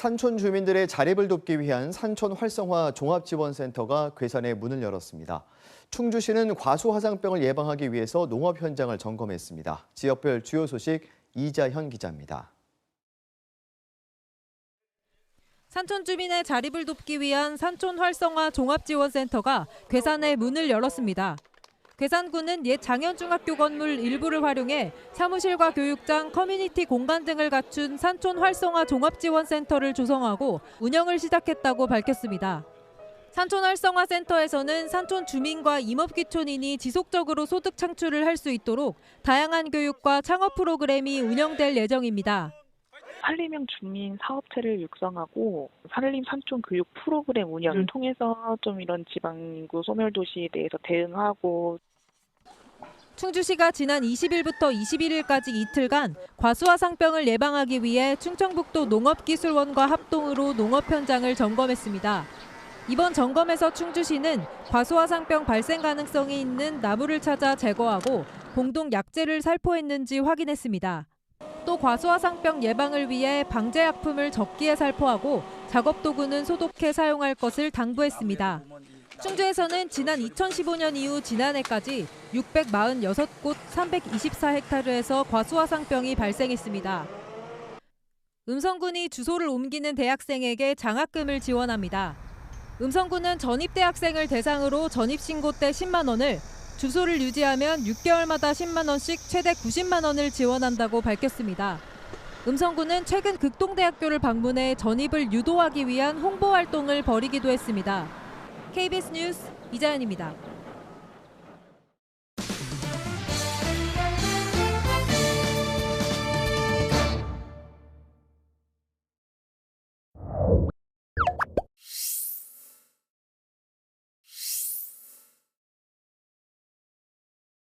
산촌 주민들의 자립을 돕기 위한 산촌 활성화 종합지원센터가 괴산에 문을 열었습니다. 충주시는 과수화상병을 예방하기 위해서 농업 현장을 점검했습니다. 지역별 주요 소식 이자현 기자입니다. 산촌 주민의 자립을 돕기 위한 산촌 활성화 종합지원센터가 괴산에 문을 열었습니다. 괴산군은 옛 장현중학교 건물 일부를 활용해 사무실과 교육장, 커뮤니티 공간 등을 갖춘 산촌 활성화 종합지원센터를 조성하고 운영을 시작했다고 밝혔습니다. 산촌 활성화 센터에서는 산촌 주민과 임업귀촌인이 지속적으로 소득 창출을 할 수 있도록 다양한 교육과 창업 프로그램이 운영될 예정입니다. 산림형 주민 사업체를 육성하고 산림 산촌 교육 프로그램 운영을 통해서 좀 이런 지방인구 소멸 도시에 대해서 대응하고 충주시가 지난 20일부터 21일까지 이틀간 과수화상병을 예방하기 위해 충청북도 농업기술원과 합동으로 농업 현장을 점검했습니다. 이번 점검에서 충주시는 과수화상병 발생 가능성이 있는 나무를 찾아 제거하고 공동 약재를 살포했는지 확인했습니다. 또 과수화상병 예방을 위해 방제약품을 적기에 살포하고 작업 도구는 소독해 사용할 것을 당부했습니다. 충주에서는 지난 2015년 이후 지난해까지 646곳 324헥타르에서 과수화상병이 발생했습니다. 음성군이 주소를 옮기는 대학생에게 장학금을 지원합니다. 음성군은 전입 대학생을 대상으로 전입신고 때 10만 원을, 주소를 유지하면 6개월마다 10만 원씩 최대 90만 원을 지원한다고 밝혔습니다. 음성군은 최근 극동대학교를 방문해 전입을 유도하기 위한 홍보 활동을 벌이기도 했습니다. KBS 뉴스 이자연입니다.